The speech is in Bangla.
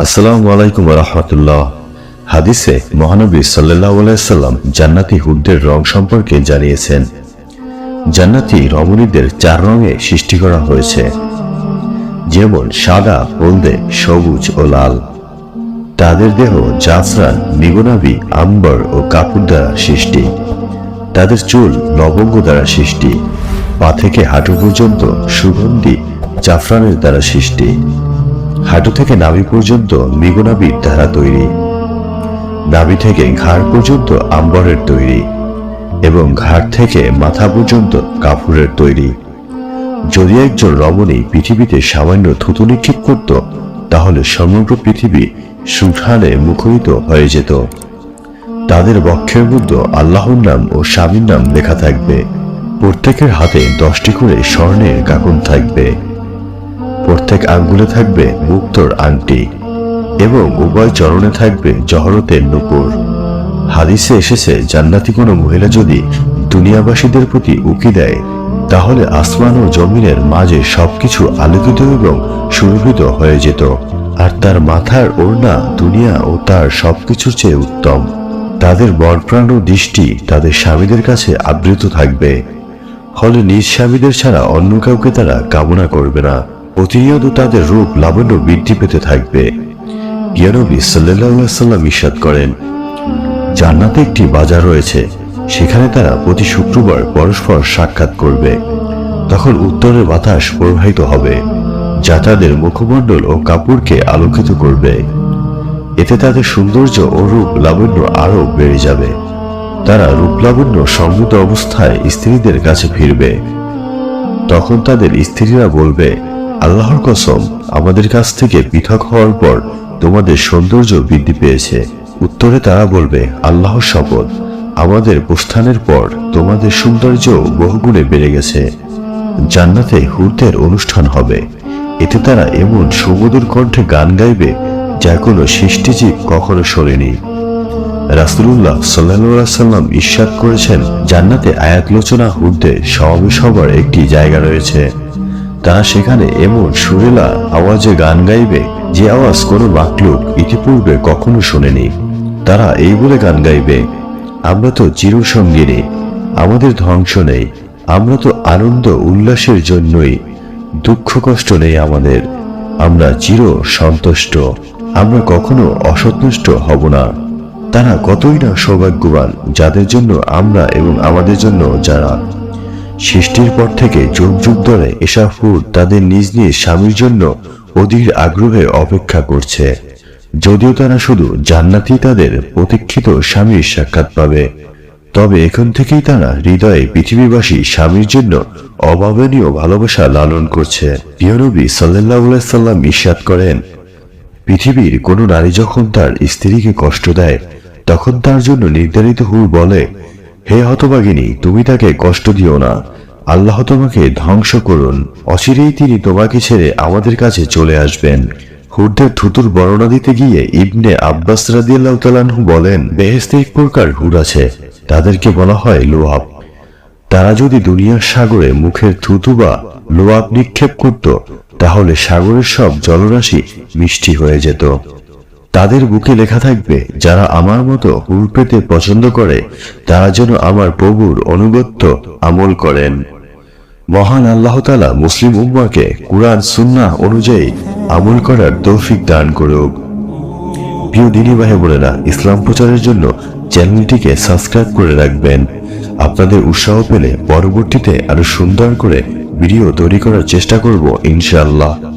আসসালামু আলাইকুম রহমতুল্লাহ। হাদিসে মহানবী সাল্লাহ সাল্লাম জান্নাতি হুডদের রং সম্পর্কে জানিয়েছেন। জান্নাতি রমণীদের চার রঙে সৃষ্টি করা হয়েছে। যেমন সাদা, হলদে, সবুজ ও লাল। তাদের দেহ জাফরান নিগুনাবি আম্বর ও কাপুর দ্বারা সৃষ্টি। তাদের চুল লবঙ্গ দ্বারা সৃষ্টি। পা থেকে হাঁটু পর্যন্ত সুগন্ধি জাফরানের দ্বারা সৃষ্টি। হাঁটু থেকে নাভি পর্যন্ত মিগুনাবির দ্বারা তৈরি। নাভি থেকে ঘাড় পর্যন্ত আম্বরের তৈরি এবং ঘাড় থেকে মাথা পর্যন্ত কাপুরের তৈরি। যদি একজন রমণী পৃথিবীতে সামান্য থুতু নিক্ষেপ করত, তাহলে সমগ্র পৃথিবী সুঠানে মুখরিত হয়ে যেত। তাদের বক্ষের মধ্যে আল্লাহর নাম ও স্বামীর নাম লেখা থাকবে। প্রত্যেকের হাতে দশটি করে স্বর্ণের কাকুন থাকবে। প্রত্যেক আঙ্গুলে থাকবে মুক্তর আংটি এবং উভয় চরণে থাকবে জহরতের নুপুর। হাদিসে এসেছে, জান্নাতি কোনো মহিলা যদি দুনিয়াবাসীদের প্রতি উকি দেয়, তাহলে আসমান ও জমিনের মাঝে সবকিছু আলোকিত এবং সুরভিত হয়ে যেত। আর তার মাথার ওড়না, দুনিয়া ও তার সবকিছুর চেয়ে উত্তম। তাদের বরপ্রাণ ও দৃষ্টি তাদের স্বামীদের কাছে আবৃত থাকবে। ফলে নিজ স্বামীদের ছাড়া অন্য কাউকে তারা কামনা করবে না। প্রতিনিয়ত তাদের রূপ লাবণ্য বৃদ্ধি পেতে থাকবে। ইয়ানবী সাল্লাম ইস্বাদ করেন, জান্নাতে একটি বাজার রয়েছে, সেখানে তারা প্রতি শুক্রবার পরস্পর সাক্ষাৎ করবে। তখন উত্তরের বাতাস প্রবাহিত হবে, যা তাদের মুখমণ্ডল ও কাপড়কে আলোকিত করবে। এতে তাদের সৌন্দর্য ও রূপ লাবণ্য আরও বেড়ে যাবে। তারা রূপ লাবণ্য সমৃদ্ধ অবস্থায় স্ত্রীদের কাছে ফিরবে। তখন তাদের স্ত্রীরা বলবে আল্লাহর কসম, আমাদের কাছ থেকে পৃথক হওয়ার পর তোমাদের সৌন্দর্য বৃদ্ধি পেয়েছে। উত্তরে তারা বলবে, আল্লাহর শপথ। আমাদের প্রস্থানের পর তোমাদের সৌন্দর্য বহুগুণে বেড়ে গেছে। জান্নাতে হুরদের অনুষ্ঠান হবে। এতে তারা এমন সুমধুর কণ্ঠে গান গাইবে, যা কোনো সৃষ্টিজীব কখনো শোনেনি। রাসুল্লাহ সাল্লাহ সাল্লাম ইস্বাদ করেছেন, জান্নাতে আয়াতলোচনা হুরদের সমাবেশ হবার একটি জায়গা রয়েছে। তারা সেখানে এমন সুরেলা আওয়াজে গান গাইবে যে আওয়াজ কোনো বাকলুক ইতিপূর্বে কখনো শোনেনি। তারা এই বলে গান গাইবে, আমরা তো চিরসঙ্গিনী, আমাদের ধ্বংস নেই, আমরা তো আনন্দ উল্লাসের জন্যই, দুঃখ কষ্ট নেই আমাদের, আমরা চির সন্তুষ্ট, আমরা কখনো অসন্তুষ্ট হব না। তারা কতই না সৌভাগ্যবান, যাদের জন্য আমরা এবং আমাদের জন্য যারা সৃষ্টির পর থেকে যুগ যুগ ধরে এসব ফুড তাদের নিজ নিজ স্বামীর জন্য অধীর আগ্রহে অপেক্ষা করছে। যদিও তারা শুধু জান্নাতি তাদের প্রতীক্ষিত স্বামীর সাক্ষাৎ পাবে, তবে এখন থেকেই তারা হৃদয়ে পৃথিবীবাসী স্বামীর জন্য অভাবনীয় ভালোবাসা লালন করছে। পিয়নবী সাল্লাহ সাল্লাম ইস্বাদ করেন, পৃথিবীর কোনো নারী যখন তার স্ত্রীকে কষ্ট দেয়, তখন তার জন্য নির্ধারিত হুর বলে হে হতভাগিনী, তুমি তাকে কষ্ট দিও না। আল্লাহ তোমাকে ধ্বংস করুন। অচিরেই তিনি তোমাকে ছেড়ে আমাদের কাছে চলে আসবেন। হুরদের থুতুর বর্ণনা দিতে গিয়ে ইবনে আব্বাস রাদিয়াল্লাহু বলেন, বেহেশতে এক প্রকার হুর আছে, তাদেরকে বলা হয় লোহাব। তারা যদি দুনিয়ার সাগরে মুখের থুতু বা লোয়াব নিক্ষেপ করত, তাহলে সাগরের সব জলরাশি মিষ্টি হয়ে যেত। তাদের বুকে লেখা থাকবে, যারা আমার মতো হুর পেতে পছন্দ করে, তারা যেন আমার প্রভুর অনুগত্য আমল করেন। মহান আল্লাহ তালা মুসলিম উম্মাকে কুরআন, সুন্নাহ অনুযায়ী আমল করার তৌফিক দান করুক। প্রিয় দিনী ভাই ইসলাম প্রচারের জন্য চ্যানেলটিকে সাবস্ক্রাইব করে রাখবেন। আপনাদের উৎসাহ পেলে পরবর্তীতে আরও সুন্দর করে ভিডিও তৈরি করার চেষ্টা করব ইনশাআল্লাহ।